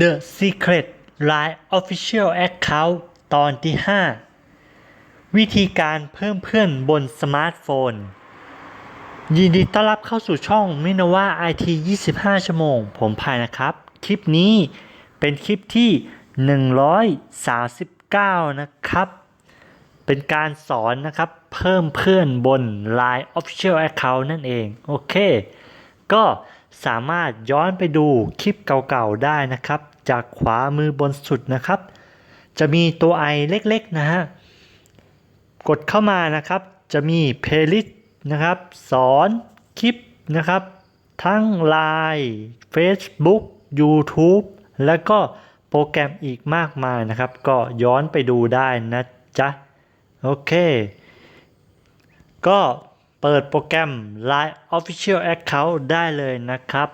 The Secret Line Official Account ตอนที่ 5 วิธีการเพิ่มเพื่อนบนสมาร์ทโฟน ยินดีต้อนรับเข้าสู่ช่องมินว่า IT 25 ชั่วโมง ผมพายนะครับ คลิปนี้เป็นคลิปที่ 139 นะครับ เป็นการสอนนะครับ เพิ่มเพื่อนบน Line Official Account นั่นเอง โอเค ก็ สามารถย้อนไปดูคลิปเก่าๆได้นะครับ จากขวามือบนสุดนะครับ จะมีตัวไอเล็กๆนะฮะกดเข้ามานะครับ จะมีเพลย์ลิสต์นะครับ สอนคลิปนะครับ ทั้ง Line Facebook YouTube แล้วก็โปรแกรมอีกมากมายนะครับ ก็ย้อนไปดูได้นะจ๊ะ โอเค ก็ เปิดโปรแกรม Line Official Account ได้เลยนะครับ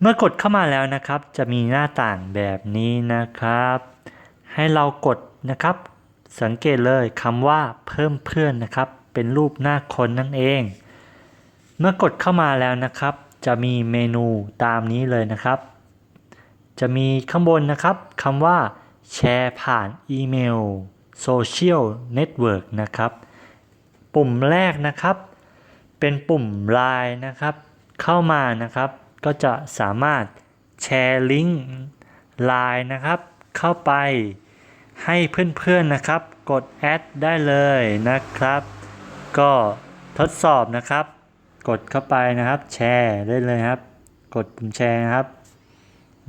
เมื่อกดเข้ามาแล้วนะครับ จะมีหน้าต่างแบบนี้นะครับ ให้เรากดนะครับ สังเกตเลยคำว่าเพิ่มเพื่อนนะครับ เป็นรูปหน้าคนนั่นเอง เมื่อกดเข้ามาแล้วนะครับ จะมีเมนูตามนี้เลยนะครับ จะมีข้างบนนะครับคำว่าแชร์ผ่านอีเมลโซเชียลเน็ตเวิร์กนะครับ ปุ่มแรกนะครับ เป็นปุ่ม Line นะครับ เข้ามานะครับ ก็จะสามารถแชร์ลิงก์ Line นะครับ เข้าไปให้เพื่อนๆนะครับ กดแอดได้เลยนะครับ ก็ทดสอบนะครับ กดเข้าไปนะครับ แชร์ได้เลยครับ กดปุ่มแชร์นะครับ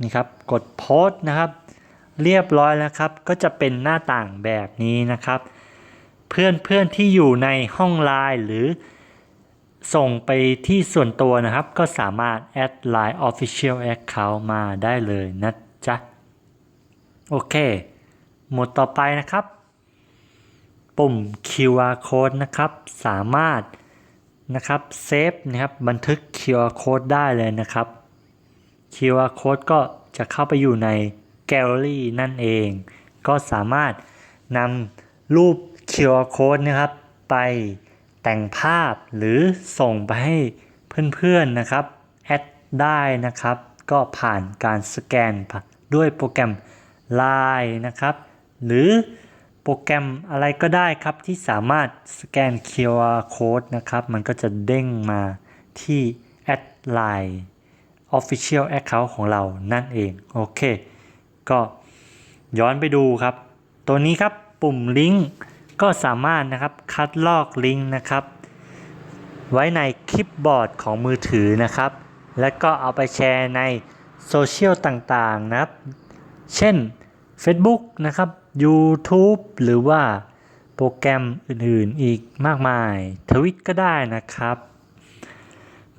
นี่ครับกดโพสต์นะครับ เรียบร้อยแล้วครับ ก็จะเป็นหน้าต่างแบบนี้นะครับ เพื่อนเพื่อนที่อยู่ในห้องไลน์หรือส่งไปที่ส่วนตัวนะครับ ก็สามารถแอดไลน์ Official Account มาได้เลยนะจ๊ะ โอเค หมดต่อไปนะครับ ปุ่ม QR code นะครับ สามารถนะครับเซฟนะครับบันทึก QR code ได้เลยนะครับ QR code ก็จะเข้าไปอยู่ในแกลเลอรี่นั่นเอง ก็สามารถนำรูป QR code นะครับ ไปแต่งภาพหรือส่งไปให้เพื่อนๆนะครับแอดได้นะครับ ก็ผ่านการสแกนด้วยโปรแกรม Line นะครับ หรือโปรแกรมอะไรก็ได้ครับที่สามารถสแกน QR code นะครับ มันก็จะเด้งมาที่แอดไลน์ Official Account ของเรานั่นเอง โอเค ก็ย้อนไปดูครับ ตัวนี้ครับปุ่มลิงก์ ก็สามารถนะครับคัดลอกลิงก์นะครับ ไว้ในคลิปบอร์ดของมือถือนะครับ แล้วก็เอาไปแชร์ในโซเชียลต่างๆนะครับ เช่น Facebook นะครับ YouTube หรือว่าโปรแกรมอื่นๆอีกมากมายทวิตก็ได้นะครับ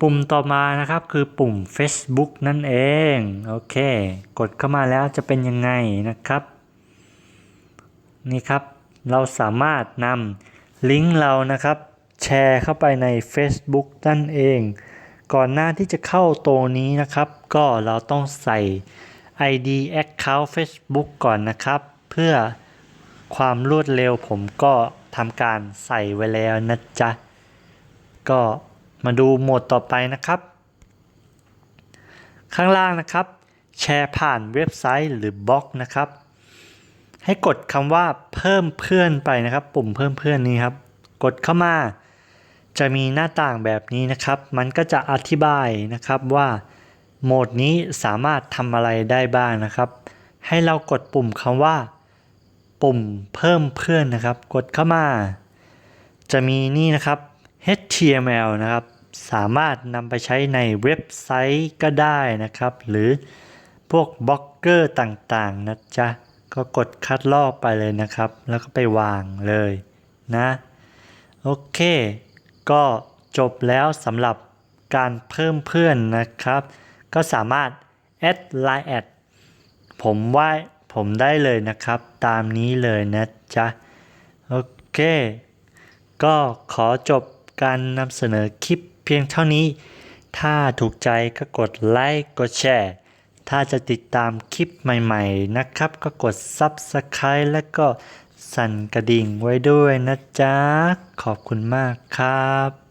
ปุ่มต่อมานะครับคือปุ่ม Facebook นั่นเอง โอเค กดเข้ามาแล้วจะเป็นยังไงนะครับ นี่ครับ เราสามารถนำลิงก์เรานะครับแชร์เข้าไปใน Facebook นั่นเอง ก่อนหน้าที่จะเข้าตรงนี้นะครับ ก็เราต้องใส่ ID Account Facebook ก่อนนะครับ เพื่อความรวดเร็วผมก็ทำการใส่ไว้แล้วนะจ๊ะ ก็มาดูโหมดต่อไปนะครับ ข้างล่างนะครับ แชร์ผ่านเว็บไซต์หรือบล็อกนะครับ ให้กดคำว่าเพิ่มเพื่อนไปนะครับ ปุ่มเพิ่มเพื่อนนี้ครับ กดเข้ามา จะมีหน้าต่างแบบนี้นะครับ มันก็จะอธิบายนะครับว่าโหมดนี้สามารถทำอะไรได้บ้างนะครับ ให้เรากดปุ่มคำว่า ปุ่มเพิ่มเพื่อนนะครับ กดเข้ามา จะมีนี่นะครับ HTML นะครับ สามารถนำไปใช้ในเว็บไซต์ก็ได้นะครับ หรือพวกบล็อกเกอร์ต่างๆนะจ๊ะ ก็กดคัดลอกไปเลยนะครับ แล้วก็ไปวางเลยนะ โอเค ก็จบแล้วสำหรับการเพิ่มเพื่อนนะครับ ก็สามารถแอดไลน์แอดผมว่าผมได้เลยนะครับ ตามนี้เลยนะจ๊ะ โอเค ก็ขอจบการนำเสนอคลิปเพียงเท่านี้ ถ้าถูกใจก็กดไลค์ กดแชร์ ถ้าจะติดตามคลิปใหม่ๆนะครับ ก็กด Subscribe และก็สั่นกระดิ่งไว้ด้วยนะจ๊ะ ขอบคุณมากครับ